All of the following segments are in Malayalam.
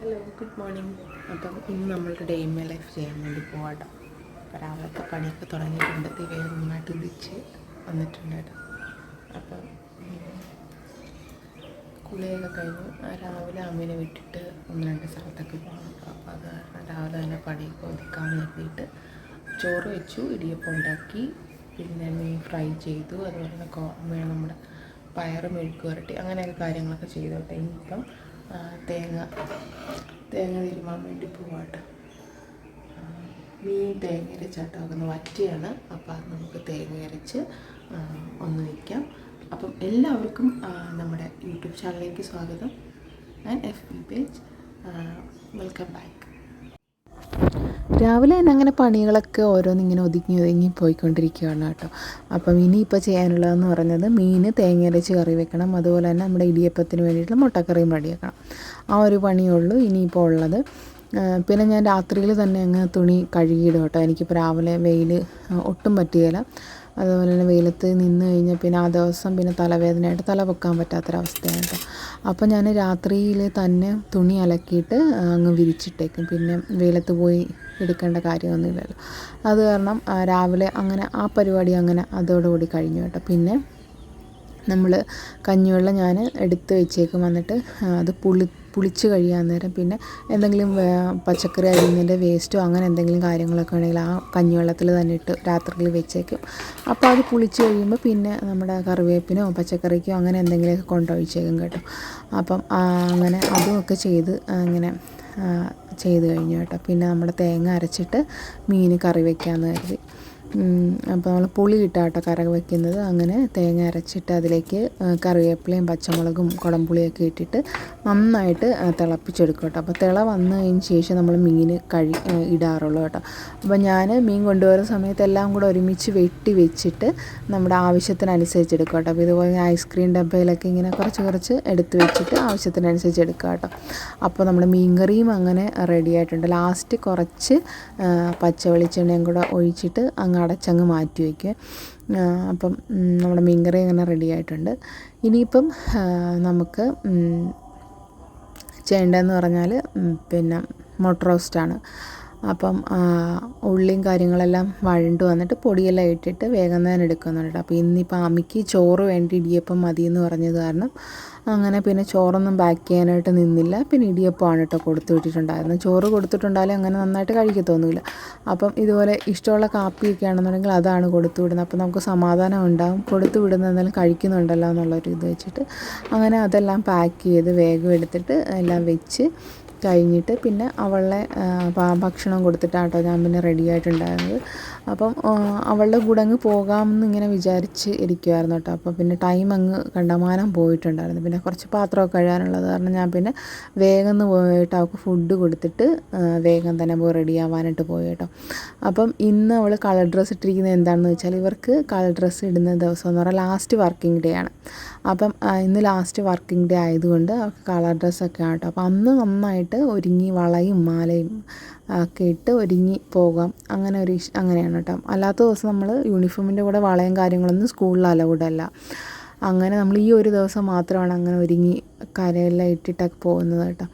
ഹലോ ഗുഡ് മോർണിംഗ് അപ്പം ഇന്ന് നമ്മളുടെ ഡേ മൈ ലൈഫ് ചെയ്യാൻ വേണ്ടി പോവാട്ടോ അപ്പം രാവിലത്തെ പണിയൊക്കെ തുടങ്ങിയിട്ടുണ്ട് ദിവേ നന്നായിട്ട് ഉദിച്ച് വന്നിട്ടുണ്ട് കേട്ടോ അപ്പം കുളിയൊക്കെ കഴിഞ്ഞ് രാവിലെ അമ്മേനെ വിട്ടിട്ട് ഒന്ന് രണ്ട് സ്ഥലത്തൊക്കെ പോകണം. അപ്പോൾ അത് കാരണം രാവിലെ തന്നെ പണിയൊക്കെ ഒതുക്കാമെന്ന് കരുതിയിട്ട് ചോറ് വെച്ചു ഇടിയപ്പം ഉണ്ടാക്കി പിന്നെ മീൻ ഫ്രൈ ചെയ്തു. അതുപോലെ തന്നെ കോ മേ- നമ്മുടെ പയറ് മെഴുക്ക് വരട്ടി അങ്ങനെയൊക്കെ കാര്യങ്ങളൊക്കെ ചെയ്തോട്ടെ. ഇനിയിപ്പം തേങ്ങ തേങ്ങ തിരുമാൻ വേണ്ടി പോവാട്ടെ. മീൻ തേങ്ങ അരച്ചാട്ടം ഒന്ന് വറ്റിയാണ്. അപ്പോൾ അത് നമുക്ക് തേങ്ങ അരച്ച് ഒന്ന് വയ്ക്കാം അപ്പം എല്ലാവർക്കും നമ്മുടെ യൂട്യൂബ് ചാനലിലേക്ക് സ്വാഗതം. And F B page welcome back. രാവിലെ തന്നെ അങ്ങനെ പണികളൊക്കെ ഓരോന്നിങ്ങനെ ഒതുങ്ങി ഒതുങ്ങി പോയിക്കൊണ്ടിരിക്കുകയാണ് കേട്ടോ. അപ്പം ഇനിയിപ്പോൾ ചെയ്യാനുള്ളതെന്ന് പറഞ്ഞത് മീൻ തേങ്ങ അരച്ച് കറി വെക്കണം. അതുപോലെ തന്നെ നമ്മുടെ ഇടിയപ്പത്തിന് വേണ്ടിയിട്ടുള്ള മുട്ടക്കറിയും റെഡിയാക്കണം ആ ഒരു പണിയുള്ളൂ ഇനിയിപ്പോൾ ഉള്ളത്. പിന്നെ ഞാൻ രാത്രിയിൽ തന്നെ അങ്ങ് തുണി കഴുകിയിടും കേട്ടോ. എനിക്കിപ്പോൾ രാവിലെ വെയിൽ ഒട്ടും പറ്റുകയില്ല. അതുപോലെ തന്നെ വെയിലത്ത് നിന്ന് കഴിഞ്ഞാൽ പിന്നെ ആ ദിവസം പിന്നെ തലവേദനയായിട്ട് തല പൊക്കാൻ പറ്റാത്തൊരവസ്ഥയാണ് കേട്ടോ. അപ്പോൾ ഞാൻ രാത്രിയിൽ തന്നെ തുണി അലക്കിയിട്ട് അങ്ങ് വിരിച്ചിട്ടേക്കും. പിന്നെ വെയിലത്ത് പോയി എടുക്കേണ്ട കാര്യമൊന്നുമില്ലല്ലോ. അത് കാരണം രാവിലെ അങ്ങനെ ആ പരിപാടി അങ്ങനെ അതോടുകൂടി കഴിഞ്ഞു കേട്ടോ. പിന്നെ നമ്മൾ കഞ്ഞിവെള്ളം ഞാൻ എടുത്ത് വെച്ചേക്കും. വന്നിട്ട് അത് പുളി പുളിച്ച് കഴിയാൻ നേരം പിന്നെ എന്തെങ്കിലും പച്ചക്കറി അരിഞ്ഞതിന്റെ വേസ്റ്റോ അങ്ങനെ എന്തെങ്കിലും കാര്യങ്ങളൊക്കെ ഉണ്ടെങ്കിൽ ആ കഞ്ഞിവെള്ളത്തിൽ തന്നെ ഇട്ട് രാത്രിയിൽ വെച്ചേക്കും. അപ്പോൾ അത് പുളിച്ച് കഴിയുമ്പോൾ പിന്നെ നമ്മുടെ കറിവേപ്പിനോ പച്ചക്കറിക്കോ അങ്ങനെ എന്തെങ്കിലുമൊക്കെ കൊണ്ടൊഴിച്ചേക്കും കേട്ടോ. അപ്പം അങ്ങനെ അതുമൊക്കെ ചെയ്ത് അങ്ങനെ ചെയ്ത് കഴിഞ്ഞു കേട്ടോ. പിന്നെ നമ്മുടെ തേങ്ങ അരച്ചിട്ട് മീൻ കറി വെക്കാമെന്ന് കരുതി. അപ്പോൾ നമ്മൾ പുളി ഇട്ടാട്ടോ കറി വയ്ക്കുന്നത് അങ്ങനെ തേങ്ങ അരച്ചിട്ട് അതിലേക്ക് കറിവേപ്പിലയും പച്ചമുളകും കുടംപുളിയൊക്കെ ഇട്ടിട്ട് നന്നായിട്ട് തിളപ്പിച്ചെടുക്കും കേട്ടോ. അപ്പോൾ തിള വന്നു കഴിഞ്ഞ ശേഷം നമ്മൾ മീൻ കഴി ഇടാറുള്ളൂ കേട്ടോ. അപ്പോൾ ഞാൻ മീൻ കൊണ്ടുവരുന്ന സമയത്ത് എല്ലാം കൂടെ ഒരുമിച്ച് വെട്ടി വെച്ചിട്ട് നമ്മുടെ ആവശ്യത്തിനനുസരിച്ച് എടുക്കും കേട്ടോ. അപ്പോൾ ഇതുപോലെ ഐസ്ക്രീം ഡബ്ബയിലൊക്കെ ഇങ്ങനെ കുറച്ച് കുറച്ച് എടുത്ത് വെച്ചിട്ട് ആവശ്യത്തിനനുസരിച്ച് എടുക്കുക കേട്ടോ. അപ്പോൾ നമ്മുടെ മീൻ കറിയും അങ്ങനെ റെഡി ആയിട്ടുണ്ട്. ലാസ്റ്റ് കുറച്ച് പച്ച വെളിച്ചെണ്ണയും കൂടെ ഒഴിച്ചിട്ട് അങ്ങ് അടച്ചങ്ങ് മാറ്റി വയ്ക്കുക അപ്പം നമ്മുടെ മീൻകറി അങ്ങനെ റെഡി ആയിട്ടുണ്ട്. ഇനിയിപ്പം നമുക്ക് ചെയ്യേണ്ടതെന്ന് പറഞ്ഞാൽ പിന്നെ മുട്ട റോസ്റ്റാണ് അപ്പം ഉള്ളിയും കാര്യങ്ങളെല്ലാം വഴണ്ട് വന്നിട്ട് പൊടിയെല്ലാം ഇട്ടിട്ട് വേഗം തന്നെ എടുക്കുന്നുണ്ട് അപ്പോൾ ഇന്നിപ്പോൾ അമ്മിക്ക് ചോറ് വേണ്ടി ഇടിയപ്പം മതി എന്ന് പറഞ്ഞത് കാരണം അങ്ങനെ പിന്നെ ചോറൊന്നും ബാക്ക് ചെയ്യാനായിട്ട് നിന്നില്ല. പിന്നെ ഇടിയപ്പമാണ് കേട്ടോ കൊടുത്തു വിട്ടിട്ടുണ്ടായിരുന്നത്. ചോറ് കൊടുത്തിട്ടുണ്ടായാലും അങ്ങനെ നന്നായിട്ട് കഴിക്കത്തൊന്നുമില്ല. അപ്പം ഇതുപോലെ ഇഷ്ടമുള്ള കാപ്പിയൊക്കെ ആണെന്നുണ്ടെങ്കിൽ അതാണ് കൊടുത്തു വിടുന്നത്. അപ്പോൾ നമുക്ക് സമാധാനം ഉണ്ടാകും കൊടുത്തു വിടുന്ന എന്തായാലും കഴിക്കുന്നുണ്ടല്ലോ എന്നുള്ളൊരു ഇത് വെച്ചിട്ട് അങ്ങനെ അതെല്ലാം പാക്ക് ചെയ്ത് വേഗം എടുത്തിട്ട് എല്ലാം വെച്ച് കഴിഞ്ഞിട്ട് പിന്നെ അവളെ ഭക്ഷണം കൊടുത്തിട്ടാണ് ഞാൻ പിന്നെ റെഡി ആയിട്ടുണ്ടായിരുന്നത്. അപ്പം അവളുടെ കൂടെ അങ്ങ് പോകാമെന്ന് ഇങ്ങനെ വിചാരിച്ച് ഇരിക്കുമായിരുന്നു കേട്ടോ. അപ്പോൾ പിന്നെ ടൈം അങ്ങ് കണ്ടമാനം പോയിട്ടുണ്ടായിരുന്നു. പിന്നെ കുറച്ച് പാത്രമൊക്കെ കഴുകാനുള്ളത് കാരണം ഞാൻ പിന്നെ വേഗം ഒന്ന് പോയിട്ട് അവൾക്ക് ഫുഡ് കൊടുത്തിട്ട് വേഗം തന്നെ പോയി റെഡി ആവാനായിട്ട് പോയി കേട്ടോ. അപ്പം ഇന്ന് അവൾ കളർ ഡ്രസ്സ് ഇട്ടിരിക്കുന്നത് എന്താണെന്ന് വെച്ചാൽ ഇവർക്ക് കളർ ഡ്രസ്സ് ഇടുന്ന ദിവസം എന്ന് പറഞ്ഞാൽ ലാസ്റ്റ് വർക്കിംഗ് ഡേ ആണ്. അപ്പം ഇന്ന് ലാസ്റ്റ് വർക്കിംഗ് ഡേ ആയതുകൊണ്ട് അവർക്ക് കളർ ഡ്രസ്സൊക്കെ ആണ് കേട്ടോ. അപ്പം അന്ന് നന്നായിട്ട് ഒരുങ്ങി വളയും മാലയും ഒക്കെ ഇട്ട് ഒരുങ്ങി പോകാം. അങ്ങനെ ഒരു അങ്ങനെയാണ് കേട്ടോ. അല്ലാത്ത ദിവസം നമ്മൾ യൂണിഫോമിന്റെ കൂടെ വളയും കാര്യങ്ങളൊന്നും സ്കൂളിൽ അലൗഡ് അല്ല. അങ്ങനെ നമ്മൾ ഈ ഒരു ദിവസം മാത്രമാണ് അങ്ങനെ ഒരുങ്ങി കരയെല്ലാം ഇട്ടിട്ടൊക്കെ പോകുന്നത് കേട്ടോ.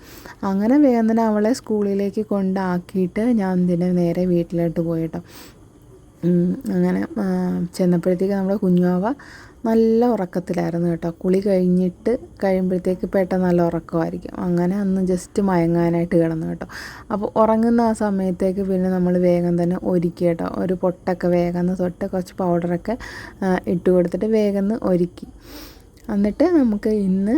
അങ്ങനെ തന്നെ അവളെ സ്കൂളിലേക്ക് കൊണ്ടാക്കിയിട്ട് ഞാൻ ഇതിനെ നേരെ വീട്ടിലോട്ട് പോയി കേട്ടോ. അങ്ങനെ ചെന്നപ്പോഴത്തേക്ക് നമ്മുടെ കുഞ്ഞുവാവ നല്ല ഉറക്കത്തിലായിരുന്നു കേട്ടോ. കുളി കഴിഞ്ഞിട്ട് കഴിയുമ്പോഴത്തേക്ക് പെട്ടെന്ന് നല്ല ഉറക്കമായിരിക്കും. അങ്ങനെ അന്ന് ജസ്റ്റ് മയങ്ങാനായിട്ട് കിടന്നു കേട്ടോ. അപ്പോൾ ഉറങ്ങുന്ന ആ സമയത്തേക്ക് പിന്നെ നമ്മൾ വേഗം തന്നെ ഒരുക്കി കേട്ടോ. ഒരു പൊട്ടൊക്കെ വേഗം തൊട്ട് കുറച്ച് പൗഡറൊക്കെ ഇട്ട് കൊടുത്തിട്ട് വേഗം ഒരുക്കി. എന്നിട്ട് നമുക്ക് ഇന്ന്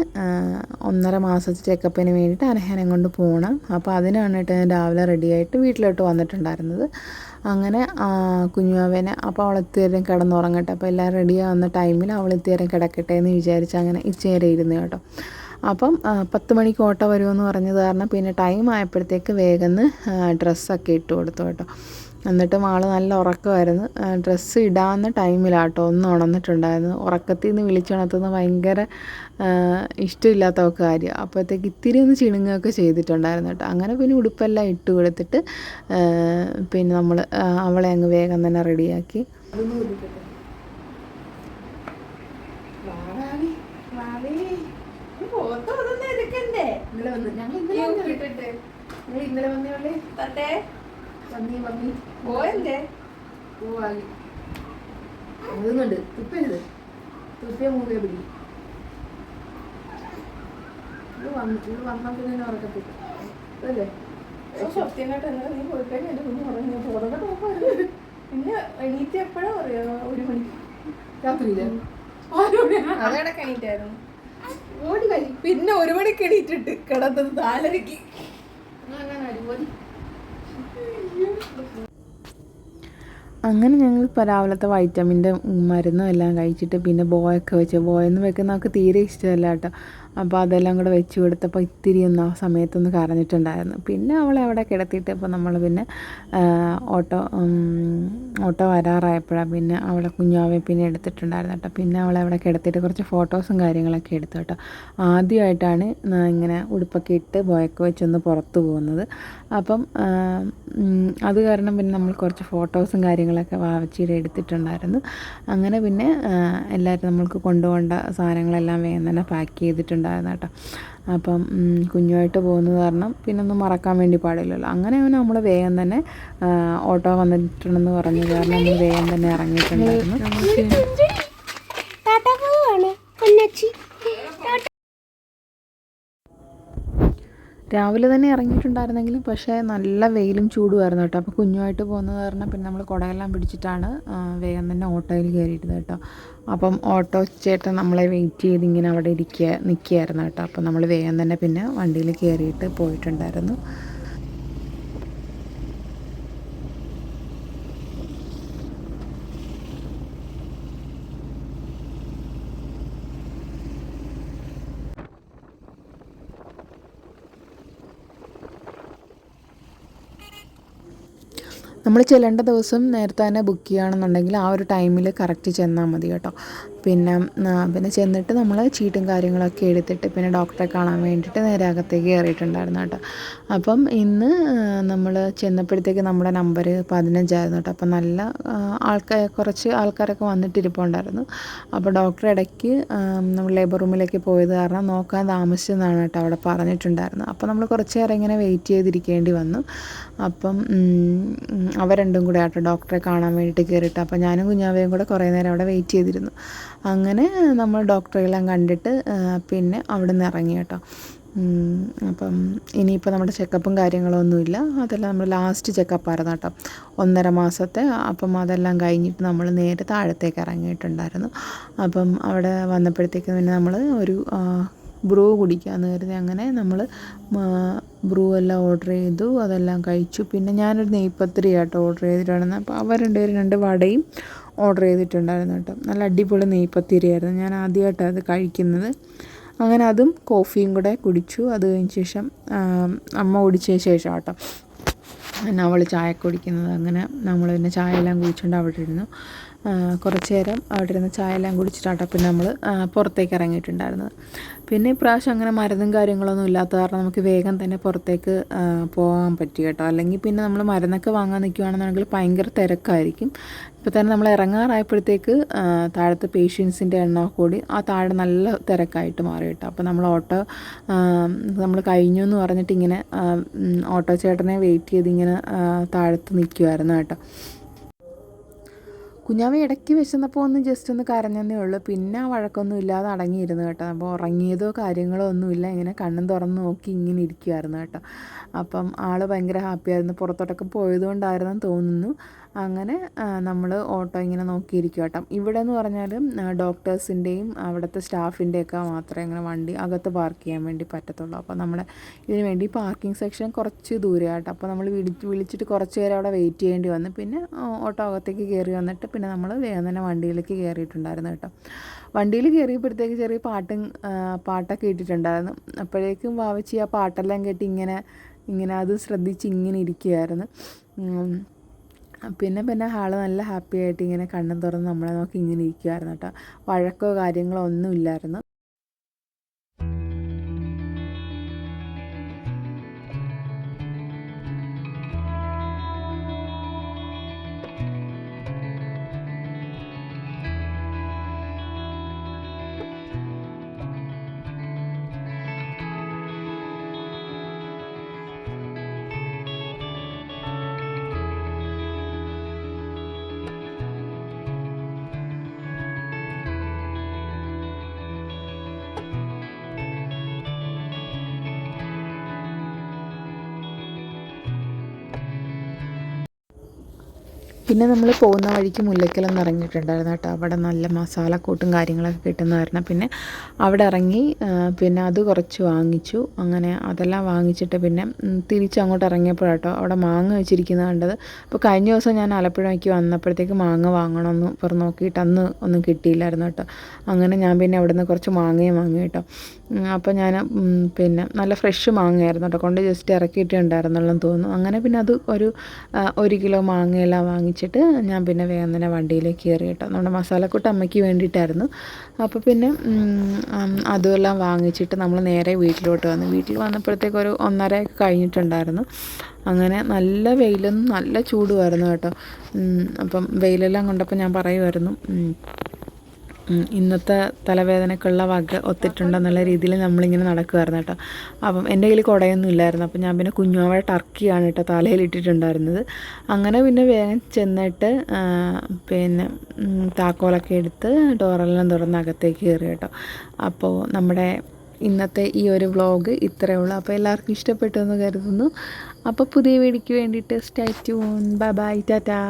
ഒന്നര മാസത്തെ ചെക്കപ്പിന് വേണ്ടിയിട്ട് അർഹനം കൊണ്ട് പോകണം അപ്പോൾ അതിനാണ് കേട്ടോ ഞാൻ രാവിലെ റെഡിയായിട്ട് വീട്ടിലോട്ട് വന്നിട്ടുണ്ടായിരുന്നത്. അങ്ങനെ കുഞ്ഞുവനെ അപ്പോൾ അവൾ എത്തിയേരം കിടന്നുറങ്ങട്ടെ. അപ്പോൾ എല്ലാം റെഡി ആവുന്ന ടൈമിൽ അവൾ എത്തിയേരം കിടക്കട്ടെ എന്ന് വിചാരിച്ച് അങ്ങനെ ഇച്ചേരെ ഇരുന്ന് കേട്ടോ. അപ്പം പത്ത് മണിക്ക് ഓട്ടോ വരുമെന്ന് പറഞ്ഞത് കാരണം പിന്നെ ടൈം ആയപ്പോഴത്തേക്ക് വേഗം ഡ്രസ്സൊക്കെ ഇട്ട് കൊടുത്തു കേട്ടോ. എന്നിട്ടും ആൾ നല്ല ഉറക്കമായിരുന്നു. ഡ്രസ്സ് ഇടാവുന്ന ടൈമിലാട്ടോ ഒന്ന് ഉണർന്നിട്ടുണ്ടായിരുന്നു ഉറക്കത്തിൽ നിന്ന് വിളിച്ചുണർത്തുന്ന ഭയങ്കര ഇഷ്ടമില്ലാത്ത ഒക്കെ കാര്യം. അപ്പോഴത്തേക്ക് ഇത്തിരി ഒന്ന് ചിണുങ്ങുകയൊക്കെ ചെയ്തിട്ടുണ്ടായിരുന്നു കേട്ടോ. അങ്ങനെ പിന്നെ ഉടുപ്പെല്ലാം ഇട്ട് കൊടുത്തിട്ട് പിന്നെ നമ്മൾ അവളെ അങ്ങ് വേഗം തന്നെ റെഡിയാക്കി? ഇന്നലെ വന്ന് ഞങ്ങൾ ഈ ഉപ്പിട്ടിട്ട്. ഞങ്ങൾ ഇന്നലെ വന്നേ മമ്മി വന്നി. പോയല്ലേ? പോവാകി ഒതുങ്ങുന്നുണ്ട് തുപ്പരുത്. തുപ്പിയ മൂന്നേ പിടി. ഇത് വന്നു ഇത് വന്നാൽ പിന്നെ ഉറക്കത്തില്ല നീ പോയി കഴിഞ്ഞാൽ എന്റെ കുഞ്ഞ് ഉറങ്ങി. ബോധം നോക്കാറ്. പിന്നെ എണീറ്റ് എപ്പോഴാ പറയാ? ഒരു മണിക്ക് രാത്രിയില്ല ഓടി പിന്നെ ഒരു മണിക്ക് എണീറ്റിട്ട് കിടന്നത് നാലരക്ക് അങ്ങനെ ഞങ്ങൾ ഇപ്പോൾ രാവിലത്തെ വൈറ്റമിന്റെ മരുന്നും എല്ലാം കഴിച്ചിട്ട് പിന്നെ ബോയൊക്കെ വെച്ച് ബോയെന്ന് നമുക്ക് തീരെ ഇഷ്ടമല്ല കേട്ടോ. അപ്പോൾ അതെല്ലാം കൂടെ വെച്ച് കൊടുത്തപ്പോൾ ഇത്തിരി ഒന്ന് ആ സമയത്തൊന്ന് കരഞ്ഞിട്ടുണ്ടായിരുന്നു. പിന്നെ അവളെ അവിടെ കിടത്തിയിട്ട് ഇപ്പോൾ നമ്മൾ പിന്നെ ഓട്ടോ ഓട്ടോ വരാറായപ്പോഴാണ് പിന്നെ അവളെ കുഞ്ഞാവെ പിന്നെ എടുത്തിട്ടുണ്ടായിരുന്നു കേട്ടോ. പിന്നെ അവളെ അവിടെ കിടത്തിയിട്ട് കുറച്ച് ഫോട്ടോസും കാര്യങ്ങളൊക്കെ എടുത്തു കേട്ടോ. ആദ്യമായിട്ടാണ് ഇങ്ങനെ ഉടുപ്പൊക്കെ ഇട്ട് ബോയൊക്കെ വെച്ചൊന്ന് പുറത്ത് പോകുന്നത്. അപ്പം അത് കാരണം പിന്നെ നമ്മൾ കുറച്ച് ഫോട്ടോസും കാര്യങ്ങളൊക്കെ വാവച്ചിയുടെ എടുത്തിട്ടുണ്ടായിരുന്നു. അങ്ങനെ പിന്നെ എല്ലാവരും നമ്മൾക്ക് കൊണ്ടുപോകേണ്ട സാധനങ്ങളെല്ലാം വേഗം തന്നെ പാക്ക് ചെയ്തിട്ടുണ്ടായിരുന്നു കേട്ടോ. അപ്പം കുഞ്ഞുമായിട്ട് പോകുന്നത് കാരണം പിന്നെ ഒന്നും മറക്കാൻ വേണ്ടി പാടില്ലല്ലോ. അങ്ങനെ അവന് നമ്മൾ വേഗം തന്നെ ഓട്ടോ വന്നിട്ടുണ്ടെന്ന് പറഞ്ഞു. കാരണം വേഗം തന്നെ ഇറങ്ങിയിട്ടുണ്ടായിരുന്നു. രാവിലെ തന്നെ ഇറങ്ങിയിട്ടുണ്ടായിരുന്നെങ്കിലും പക്ഷേ നല്ല വെയിലും ചൂടുമായിരുന്നു കേട്ടോ. അപ്പോൾ കുഞ്ഞുമായിട്ട് പോകുന്നത് കാരണം പിന്നെ നമ്മൾ കുടയെല്ലാം പിടിച്ചിട്ടാണ് വേഗം തന്നെ ഓട്ടോയിൽ കയറിയിരുന്നത് കേട്ടോ. അപ്പം ഓട്ടോ ചേട്ടൻ നമ്മളെ വെയിറ്റ് ചെയ്ത് ഇങ്ങനെ അവിടെ ഇരിക്കുക നിൽക്കുകയായിരുന്നു കേട്ടോ. അപ്പം നമ്മൾ വേഗം തന്നെ പിന്നെ വണ്ടിയിൽ കയറിയിട്ട് പോയിട്ടുണ്ടായിരുന്നു. നമ്മൾ ചെല്ലേണ്ട ദിവസം നേരത്തെ തന്നെ ബുക്ക് ചെയ്യുകയാണെന്നുണ്ടെങ്കിൽ ആ ഒരു ടൈമിൽ കറക്റ്റ് ചെന്നാൽ മതി കേട്ടോ. പിന്നെ പിന്നെ ചെന്നിട്ട് നമ്മൾ ചീട്ടും കാര്യങ്ങളൊക്കെ എടുത്തിട്ട് പിന്നെ ഡോക്ടറെ കാണാൻ വേണ്ടിയിട്ട് നേരെ അകത്തേക്ക് കയറിയിട്ടുണ്ടായിരുന്നു കേട്ടോ. അപ്പം ഇന്ന് നമ്മൾ ചെന്നപ്പോഴത്തേക്ക് നമ്മുടെ നമ്പർ പതിനഞ്ചായിരുന്നു കേട്ടോ. അപ്പം നല്ല ആൾക്കാർ കുറച്ച് ആൾക്കാരൊക്കെ വന്നിട്ടിരിപ്പുണ്ടായിരുന്നു. അപ്പോൾ ഡോക്ടർ ഇടയ്ക്ക് നമ്മൾ ലേബർ റൂമിലേക്ക് പോയത് കാരണം നോക്കാൻ താമസിച്ചെന്നാണ് കേട്ടോ അവിടെ പറഞ്ഞിട്ടുണ്ടായിരുന്നത്. അപ്പോൾ നമ്മൾ കുറച്ച് നേരം ഇങ്ങനെ വെയിറ്റ് ചെയ്തിരിക്കേണ്ടി വന്നു. അപ്പം അവർ രണ്ടും കൂടെ ആട്ടോ ഡോക്ടറെ കാണാൻ വേണ്ടിയിട്ട് കയറിയിട്ട് അപ്പോൾ ഞാനും കുഞ്ഞാവയും കൂടെ കുറേ നേരം അവിടെ വെയിറ്റ് ചെയ്തിരുന്നു. അങ്ങനെ നമ്മൾ ഡോക്ടറെല്ലാം കണ്ടിട്ട് പിന്നെ അവിടെ നിന്ന് ഇറങ്ങി കേട്ടോ. അപ്പം ഇനിയിപ്പോൾ നമ്മുടെ ചെക്കപ്പും കാര്യങ്ങളൊന്നുമില്ല അതെല്ലാം നമ്മൾ ലാസ്റ്റ് ചെക്കപ്പായിരുന്നു കേട്ടോ. ഒന്നര മാസത്തെ അപ്പം അതെല്ലാം കഴിഞ്ഞിട്ട് നമ്മൾ നേരെ താഴത്തേക്ക് ഇറങ്ങിയിട്ടുണ്ടായിരുന്നു. അപ്പം അവിടെ വന്നപ്പോഴത്തേക്ക് പിന്നെ നമ്മൾ ഒരു ബ്രൂ കുടിക്കാമെന്ന് കരുതി അങ്ങനെ നമ്മൾ ബ്രൂ എല്ലാം ഓർഡർ ചെയ്തു അതെല്ലാം കഴിച്ചു. പിന്നെ ഞാനൊരു നെയ്പത്രി ആട്ടോ ഓർഡർ ചെയ്തിട്ടുണ്ടായിരുന്നു. അപ്പോൾ അവർ രണ്ടുപേരും രണ്ട് വടയും ഓർഡർ ചെയ്തിട്ടുണ്ടായിരുന്നു കേട്ടോ. നല്ല അടിപൊളി നെയ്പത്തിരിയായിരുന്നു ഞാൻ ആദ്യമായിട്ടാണ് അത് കഴിക്കുന്നത്. അങ്ങനെ അതും കോഫിയും കൂടെ കുടിച്ചു. അത് കഴിഞ്ഞ ശേഷം അമ്മ കുടിച്ചതിന് ശേഷം കേട്ടോ പിന്നെ അവൾ ചായ കുടിക്കുന്നത്. അങ്ങനെ നമ്മൾ പിന്നെ ചായ എല്ലാം കുടിച്ചുകൊണ്ട് അവിടെ ഇരുന്നു. കുറച്ച് നേരം അവിടെ ഇരുന്ന് ചായ എല്ലാം കുടിച്ചിട്ടാട്ടോ പിന്നെ നമ്മൾ പുറത്തേക്ക് ഇറങ്ങിയിട്ടുണ്ടായിരുന്നത്. പിന്നെ ഇപ്രാവശ്യം അങ്ങനെ മരുന്നും കാര്യങ്ങളൊന്നും ഇല്ലാത്ത കാരണം നമുക്ക് വേഗം തന്നെ പുറത്തേക്ക് പോകാൻ പറ്റി കേട്ടോ. അല്ലെങ്കിൽ പിന്നെ നമ്മൾ മരുന്നൊക്കെ വാങ്ങാൻ നിൽക്കുകയാണെന്നുണ്ടെങ്കിൽ ഭയങ്കര തിരക്കായിരിക്കും. ഇപ്പോൾ തന്നെ നമ്മൾ ഇറങ്ങാറായപ്പോഴത്തേക്ക് താഴത്തെ പേഷ്യൻസിന്റെ എണ്ണം കൂടി ആ താഴെ നല്ല തിരക്കായിട്ട് മാറി കേട്ടോ. അപ്പോൾ നമ്മൾ ഓട്ടോ നമ്മൾ കഴിഞ്ഞു എന്ന് പറഞ്ഞിട്ട് ഇങ്ങനെ ഓട്ടോ ചേട്ടനെ വെയിറ്റ് ചെയ്ത് ഇങ്ങനെ താഴത്ത് നിൽക്കുമായിരുന്നു കേട്ടോ. കുഞ്ഞാവ ഇടയ്ക്ക് വിശന്നപ്പോൾ ഒന്ന് ജസ്റ്റ് ഒന്ന് കരഞ്ഞെന്നേ ഉള്ളൂ. പിന്നെ ആ വഴക്കൊന്നും ഇല്ലാതെ അടങ്ങിയിരുന്നു കേട്ടോ. അപ്പോൾ ഉറങ്ങിയതോ കാര്യങ്ങളോ ഒന്നുമില്ല ഇങ്ങനെ കണ്ണും തുറന്ന് നോക്കി ഇങ്ങനെ ഇരിക്കുമായിരുന്നു കേട്ടോ. അപ്പം ആൾ ഭയങ്കര ഹാപ്പിയായിരുന്നു പുറത്തോട്ടൊക്കെ പോയതുകൊണ്ടായിരുന്നു തോന്നുന്നു. അങ്ങനെ നമ്മൾ ഓട്ടോ ഇങ്ങനെ നോക്കിയിരിക്കും കേട്ടോ. ഇവിടെ എന്ന് പറഞ്ഞാൽ ഡോക്ടേഴ്സിന്റെയും അവിടുത്തെ സ്റ്റാഫിന്റെയൊക്കെ മാത്രമേ ഇങ്ങനെ വണ്ടി അകത്ത് പാർക്ക് ചെയ്യാൻ വേണ്ടി പറ്റത്തുള്ളൂ. അപ്പോൾ നമ്മുടെ ഇതിന് വേണ്ടി പാർക്കിംഗ് സെക്ഷൻ കുറച്ച് ദൂരെ കേട്ടോ. അപ്പോൾ നമ്മൾ വിളിച്ച് വിളിച്ചിട്ട് കുറച്ച് നേരം അവിടെ വെയിറ്റ് ചെയ്യേണ്ടി വന്നു. പിന്നെ ഓട്ടോ അകത്തേക്ക് കയറി വന്നിട്ട് പിന്നെ നമ്മൾ വേഗം തന്നെ വണ്ടിയിലേക്ക് കയറിയിട്ടുണ്ടായിരുന്നു കേട്ടോ. വണ്ടിയിൽ കയറിയപ്പോഴത്തേക്ക് ചെറിയ പാട്ടും പാട്ടൊക്കെ ഇട്ടിട്ടുണ്ടായിരുന്നു അപ്പോഴേക്കും വാവച്ചി ആ പാട്ടെല്ലാം കേട്ട് ഇങ്ങനെ ഇങ്ങനെ അത് ശ്രദ്ധിച്ച് ഇങ്ങനെ ഇരിക്കുകയായിരുന്നു പിന്നെ പിന്നെ ആൾ നല്ല ഹാപ്പി ആയിട്ട് ഇങ്ങനെ കണ്ണും തുറന്ന് നമ്മളെ നോക്കി ഇങ്ങനെ ഇരിക്കുമായിരുന്നു കേട്ടോ. വഴക്കോ കാര്യങ്ങളോ ഒന്നും ഇല്ലായിരുന്നു. പിന്നെ നമ്മൾ പോകുന്ന വഴിക്ക് മുല്ലയ്ക്കലൊന്ന് ഇറങ്ങിയിട്ടുണ്ടായിരുന്നു കേട്ടോ. അവിടെ നല്ല മസാലക്കൂട്ടും കാര്യങ്ങളൊക്കെ കിട്ടുന്ന കാരണം. പിന്നെ അവിടെ ഇറങ്ങി പിന്നെ അത് കുറച്ച് വാങ്ങിച്ചു. അങ്ങനെ അതെല്ലാം വാങ്ങിച്ചിട്ട് പിന്നെ തിരിച്ച് അങ്ങോട്ട് ഇറങ്ങിയപ്പോഴാട്ടോ അവിടെ മാങ്ങ വെച്ചിരിക്കുന്നത് കണ്ടത്. അപ്പോൾ കഴിഞ്ഞ ദിവസം ഞാൻ ആലപ്പുഴയ്ക്ക് വന്നപ്പോഴത്തേക്ക് മാങ്ങ വാങ്ങണമെന്ന് പറഞ്ഞ് നോക്കിയിട്ട് അന്ന് ഒന്നും കിട്ടിയില്ലായിരുന്നു കേട്ടോ. അങ്ങനെ ഞാൻ പിന്നെ അവിടെ നിന്ന് കുറച്ച് മാങ്ങയും വാങ്ങി കേട്ടോ. അപ്പോൾ ഞാൻ പിന്നെ നല്ല ഫ്രഷ് മാങ്ങയായിരുന്നു കേട്ടോ. കൊണ്ട് ജസ്റ്റ് ഇറക്കിയിട്ടുണ്ടായിരുന്നുള്ളെന്ന് തോന്നുന്നു. അങ്ങനെ പിന്നെ അത് ഒരു ഒരു കിലോ മാങ്ങയെല്ലാം വാങ്ങിച്ചിട്ട് ഞാൻ പിന്നെ വേഗം തന്നെ വണ്ടിയിലേക്ക് കയറി കേട്ടോ. നമ്മുടെ മസാലക്കൂട്ട് അമ്മയ്ക്ക് വേണ്ടിയിട്ടായിരുന്നു. അപ്പോൾ പിന്നെ അതുമെല്ലാം വാങ്ങിച്ചിട്ട് നമ്മൾ നേരെ വീട്ടിലോട്ട് വന്നു. വീട്ടിൽ വന്നപ്പോഴത്തേക്ക് ഒരു ഒന്നര കഴിഞ്ഞിട്ടുണ്ടായിരുന്നു. അങ്ങനെ നല്ല വെയിലും നല്ല ചൂടുമായിരുന്നു കേട്ടോ. അപ്പം വെയിലെല്ലാം കൊണ്ടപ്പോൾ ഞാൻ പറയുമായിരുന്നു ഇന്നത്തെ തലവേദനക്കുള്ള വക ഒത്തിട്ടുണ്ടെന്നുള്ള രീതിയിൽ നമ്മളിങ്ങനെ നടക്കുമായിരുന്നു കേട്ടോ. അപ്പം എന്റെ കയ്യിൽ കുടയൊന്നും ഇല്ലായിരുന്നു. അപ്പം ഞാൻ പിന്നെ കുഞ്ഞുമാവ ടർക്കിയാണ് കേട്ടോ തലയിൽ ഇട്ടിട്ടുണ്ടായിരുന്നത്. അങ്ങനെ പിന്നെ വേഗം ചെന്നിട്ട് പിന്നെ താക്കോലൊക്കെ എടുത്ത് ഡോറെല്ലാം തുറന്ന് അകത്തേക്ക് കയറി കേട്ടോ. അപ്പോൾ നമ്മുടെ ഇന്നത്തെ ഈ ഒരു വ്ളോഗ് ഇത്രയേ ഉള്ളൂ. അപ്പോൾ എല്ലാവർക്കും ഇഷ്ടപ്പെട്ടു എന്ന് കരുതുന്നു. അപ്പോൾ പുതിയ വീഡിയോയ്ക്ക് വേണ്ടിയിട്ട് സ്റ്റാറ്റ്യൂൺ ബൈ ബൈ ടാറ്റാ